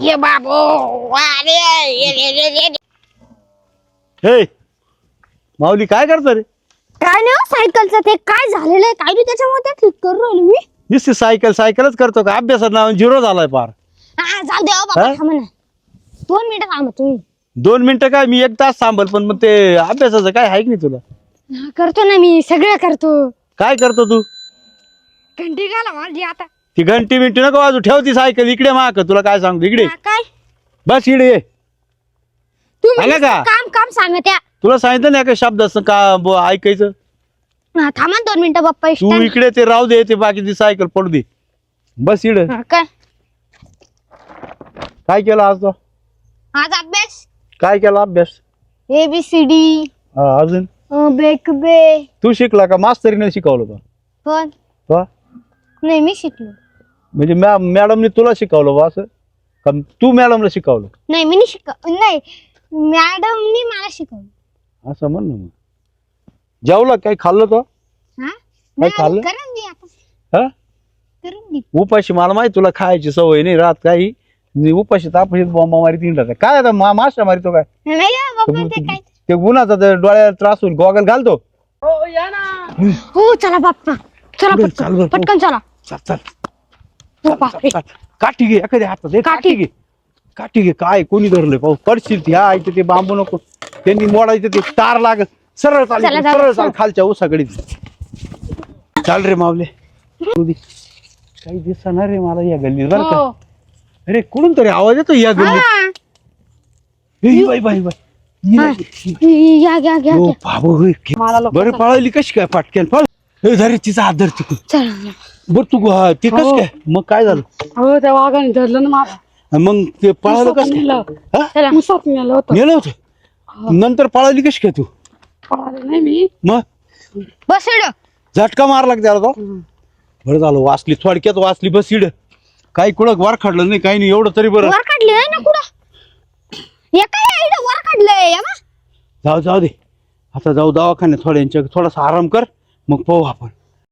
ये बाबू अरे ये, ये, ये, ये. हे माऊली काय करतो रे? काय नाही हो, सायकलचं ते काय झालेलं आहे काय नाही त्याच्यामुळे ते ठीक करू राहिलो मी. नुसती सायकल सायकलच करतो का? अभ्यासात नाव झिरो झालाय पार. हा जाऊ बाबा हा? थांबा ना. दोन मिनिटं थांबा तुम्ही. दोन मिनिटं काय? मी एक तास थांबल पण मग ते अभ्यासाचं काय आहे की नाही तुला? हा, करतो ना मी सगळं करतो. काय करतो तू? घंटी घाला माझी आता. ती घंटी मिंटी नको वाजू ठेव ती सायकल इकडे माक तुला काय सांगतो इकडे. हा, काय? बस इकडे ये. तुम्ही आलं का? काम काम सांगा त्या. तुला सांगितलं ना एका शब्दाचं का ब- ऐकायचं? हा, थांबा ना दोन मिनिटं बाप्पा तू. इकडे ते राहू दे ते बाकीची सायकल पडू दे. बस इकडे. हा, काय? काय केलं आज तो? आज अभ्यास? काय केला अभ्यास? ए बी सी डी हा, अजून? बेक बे तू शिकला का? मास्तरीने शिकवलं का? पण? नाही मी शिकलो. म्हणजे मॅ मॅडमने तुला शिकवलं बा असं? का तू मॅडमला शिकवलं? नाही मी नाही शिक नाही मॅडमनी मला शिकवलं. असं म्हण ना मग. जेवला काय खाल्लं तो हा? खाल्लं? नाही, करून दे आता. हा? करून दे. उपाशी मला माहिती तुला खायची सवय नाही राहत काही. नि उपाशी तापाशी बॉम्बा मारी तीन काय आता मा माशा मारितो काय? नाही हो, ते काय? ते डोळ्याला त्रास होईल गॉगल घालतो. हो चला बाप्पा. चला चाल बरं, पटकन पटकन चला. चल चल. हो बापरे. काठी घे एखाद्या हातात काठी. काठी घे काठी घे काय कोणी धरलंय पाहू पडशील ती हा इथे ते बांबू नको त्यांनी मोडायचं ते तार लागत सरळ चाल चला, इकडे, चला, सरळ चला. चाल खालच्या उसाकडे चाल रे मावले तू दे. काही दिसणार रे मला या गल्लीत बरं का अरे कुठून तरी आवाज येतो या गल्लीत हा. ए, बाई बाई बाई हा. या घ्या घ्या ओ घ्या बाबू होय. बरं पळाली कशी काय पाटक्यान पळ धरे तिचा तिकडून चला बर तू हा, ते कस हो. काय? मग काय झालं? हो त्या वाघाने धरलं ना मला मग ते पळालं कस हा? मुसात नेलं होतं. नेलं होतं? नंतर पळाली कशी काय तू? पळाले नाही मी. मग? बस. झटका मारला का त्याला तो. बरं झालं वाचली थोडक्यात वाचली बस इड. काही कुठं वर काढलं नाही काही नाही एवढं तरी बरं. वर काढले ना कुठं? हे काय वर काढलंय या बा. जाऊ जाऊ दे. आता जाऊ दवाखान्यात थोड्यांच्या थोडासा आराम कर. मग पाहू आपण